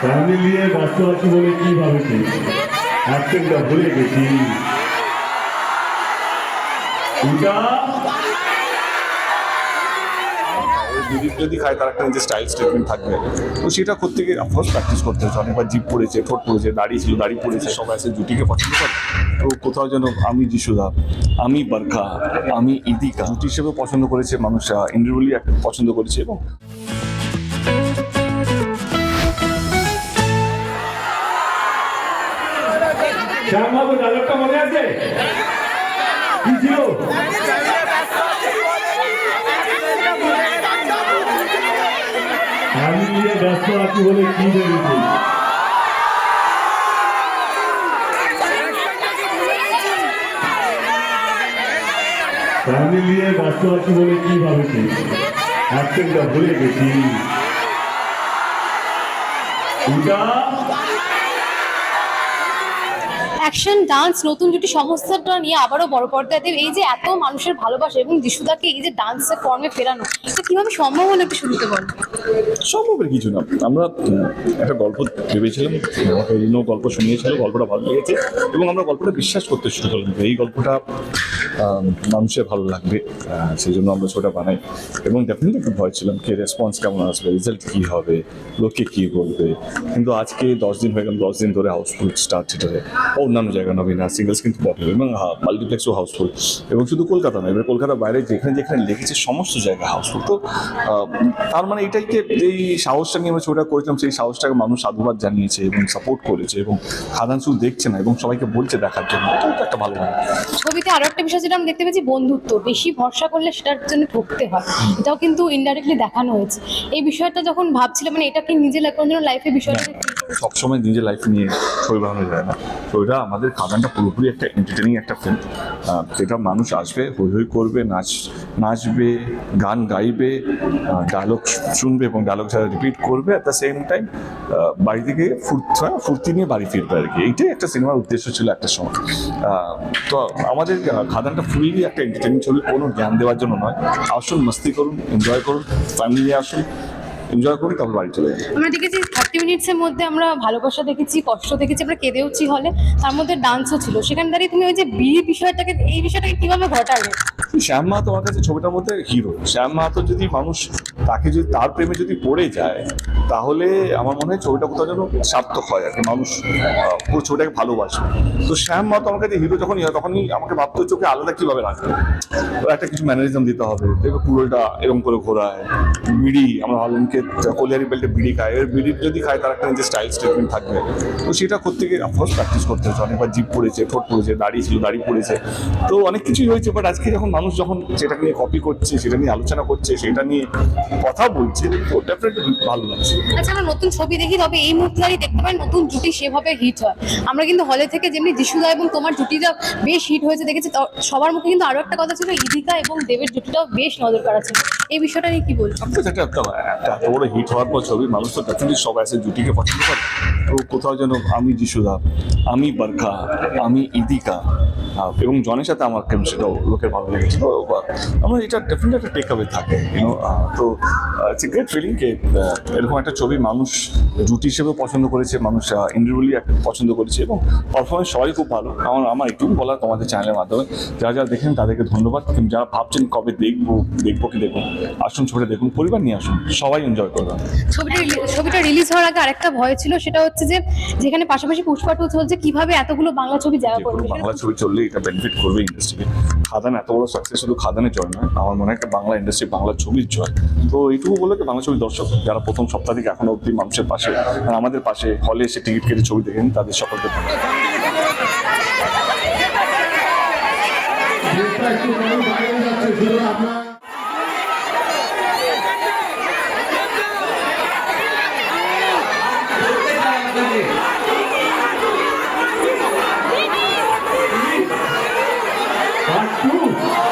Family নিয়ে ব্যস্ত আছি বলে কি ভাবেছি? অ্যাকশনটা ভুলে গেছি। যদি খায় তার একটা নিজের স্টাইল স্টেটমেন্ট থাকবে। তো সেটা করতে গিয়ে অফকোর্স প্র্যাকটিস করতে হচ্ছে অনেকবার জিপ পড়েছে, ঠোঁট পড়েছে, দাড়ি ছিল, দাড়ি পড়েছে, সবাই আছে জুটিকে পছন্দ করে। তো কোথাও যেন আমি যিশুদা, আমি বারখা, আমি ইদিকা, জুটি হিসেবে পছন্দ করেছে মানুষ ইন্ডিভিজুয়ালি পছন্দ করেছে এবং শ্যামবাবু ডায়লগটা মনে আছে? কি ছিল আমি নিয়ে ব্যস্ত আছি বলে কি ভেবেছি? ফ্যামিলি নিয়ে ব্যস্ত আছি বলে কি ভাবেছি? অ্যাকশনটা ভুলে গেছি। পূজা অ্যাকশন ডান্স নতুন দুটি সমস্যাটা নিয়ে আবারও বড় পর্দায় দেব এই যে এত মানুষের ভালোবাসা এবং যিশুদাকে এই যে ডান্সের ফর্মে ফেরানো, এটা কীভাবে সম্ভব হলো একটু শুনতে বল? সম্ভবের কিছু না। আমরা একটা গল্প ভেবেছিলাম আমাকে রিনো গল্প শুনিয়েছিল গল্পটা ভালো লেগেছে এবং আমরা গল্পটা বিশ্বাস করতে শুরু করলাম। এই গল্পটা মানুষের ভালো লাগবে সেই জন্য আমরা ছোটা বানাই। এবং ডেফিনেটলি একটু ভয় ছিলাম কি রেসপন্স কেমন আসবে রেজাল্ট কী হবে, লোকে কী বলবে? কিন্তু আজকে দশ দিন হয়ে গেল, দশ দিন ধরে হাউসফুল স্টার থিয়েটারে অন্যান্য জায়গা নবীনা সিঙ্গলস কিন্তু পপুলার এবং মাল্টিপ্লেক্সও হাউসফুল এবং শুধু কলকাতা নয় এবার কলকাতার বাইরে যেখানে যেখানে লেগেছে সমস্ত জায়গা হাউসফুল তো তার মানে এটাইকে এই সাহসটা নিয়ে আমরা ছবিটা করেছিলাম, সেই সাহসটাকে মানুষ সাধুবাদ জানিয়েছে এবং সাপোর্ট করেছে এবং খাদান শুধু দেখছে না, এবং সবাইকে বলছে দেখার জন্য। এটাও তো একটা ভালো ছবিতে আরও একটা বিষয় যেটা আমি দেখতে পেয়েছি, বন্ধুত্ব। বেশি ভরসা করলে সেটার জন্য ঠকতে হয়। এটাও কিন্তু ইনডাইরেক্টলি দেখানো হয়েছে। এই বিষয়টা যখন ভাবছিলাম মানে এটা কি নিজে জন্য লাইফে বিষয়টা সবসময় নিজের লাইফ নিয়ে ছবি বানানো যায় না। তো এটা আমাদের খাদানটা পুরোপুরি একটা এন্টারটেনিং একটা ফিল্ম যেটা মানুষ আসবে, হই হই করবে, নাচ, নাচবে, গান গাইবে ডায়লগ শুনবে এবং ডায়লগ যারা রিপিট করবে অ্যাট দ্য সেম টাইম বাড়ি থেকে ফুর্তি ফুর্তি নিয়ে বাড়ি ফিরবে আর কি। এইটাই একটা সিনেমার উদ্দেশ্য ছিল একটা সময়। তো আমাদের খাদানটা ফুললি একটা এন্টারটেনিং ছবি, কোনো জ্ঞান দেওয়ার জন্য নয়। আসুন, মস্তি করুন এনজয় করুন ফ্যামিলি নিয়ে আসুন এনজয় করুন, তারপর বাড়ি চলে যান। আমরা দেখেছি থার্টি মিনিটসের মধ্যে আমরা ভালোবাসা দেখেছি, কষ্ট দেখেছি, আমরা কেঁদেওছি হলে। তার মধ্যে ডান্সও ছিল। সেখানে দাঁড়িয়ে তুমি ওই যে বিয়ে বিষয়টাকে, এই বিষয়টাকে কীভাবে ঘটালে? শ্যাম মাহাতো আমার কাছে ছবিটার মধ্যে হিরো শ্যাম মাহাতো যদি মানুষ, তাকে যদি, তার প্রেমে যদি পড়ে যায়, তাহলে আমার মনে হয় ছবিটা কোথাও যেন সার্থক হয় আর কি। মানুষ পুরো ছবিটাকে ভালোবাসে। তো শ্যাম মাহাতো আমার কাছে হিরো যখনই হয়, তখনই আমাকে ভাবতে ওকে আলাদা কীভাবে রাখবে? তো একটা কিছু ম্যানেজম দিতে হবে। পুরোটা এরকম করে ঘোরায়। বিড়ি, আমরা ভাবলামকে কলিয়ারি বেল্টে বিড়ি খায়। এবার বিড়ি যদি খায় তার একটা নিজের স্টাইল স্টেটমেন্ট থাকবে। তো সেটা করতে গিয়ে অফকোর্স প্র্যাকটিস করতে হচ্ছে অনেকবার জিপ পড়েছে ঠোঁট পড়েছে দাড়ি ছিল দাড়ি পড়েছে। তো অনেক কিছুই হয়েছে বাট আজকে যখন মানুষ যখন সেটাকে নিয়ে কপি করছে সেটা নিয়ে আলোচনা করছে সেটা নিয়ে কথা বলছে তো ডেফিনেটলি ভালো লাগছে। আচ্ছা আমরা নতুন ছবি দেখি তবে এই মুহূর্তে দেখতে পাই নতুন জুটি সেভাবে হিট হয়। আমরা কিন্তু হলে থেকে যেমনি যিশুদা এবং তোমার জুটিটা বেশ হিট হয়েছে দেখেছি। সবার মুখে কিন্তু আরও একটা কথা ছিল ইদিকা এবং দেবের জুটিটাও বেশ নজর কাড়া ছিল। এই বিষয়টা নিয়ে কি বলছো? একটা একটা বড় হিট হওয়ার পর ছবি মানুষ তো ডেফিনেটলি সবাই আছে জুটিকে পছন্দ করে? তো কোথাও যেন আমি যিশুদা আমি বারখা আমি ইদিকা এবং জনের সাথে আমার কেমিস্ট্রিটাও লোকের ভালো লেগেছে তো আমার এটা ডেফিনেটলি একটা টেক অ্যাওয়ে থাকে ইউনো তো ইটস এ গ্রেট ফিলিং কে এরকম একটা ছবি মানুষ জুটি হিসেবে পছন্দ করেছে মানুষ ইন্ডিভিজুয়ালি পছন্দ করেছে এবং পারফরমেন্স সবাই খুব ভালো। কারণ আমার একটু বলা তোমাদের চ্যানেলের মাধ্যমে যারা যারা দেখেন তাদেরকে ধন্যবাদ কিন্তু যারা ভাবছেন কবে দেখব দেখব কি দেখুন আসুন ছবিটা দেখুন পরিবার নিয়ে আসুন সবাই এনজয় করবেন ছবিটা ছবিটা রিলিজ হওয়ার আগে আরেকটা ভয় ছিল সেটা হচ্ছে যে যেখানে পাশাপাশি পুষ্পা টু চলছে কীভাবে এতগুলো বাংলা ছবি জায়গা করবে? বাংলা ছবি চললে এটা বেনিফিট করবে ইন্ডাস্ট্রিকে খাদান এত বড় সাকসেস শুধু খাদানের জয় নয়, আমার মনে হয় একটা বাংলা ইন্ডাস্ট্রি বাংলা ছবির জয়। তো এইটুকু বলে বাংলা ছবির দর্শক যারা প্রথম সপ্তাহ থেকে এখনও অব্দি মানুষের পাশে আমাদের পাশে হলে এসে টিকিট কেটে ছবি দেখেন, তাদের সকলকে ধন্যবাদ। That's true.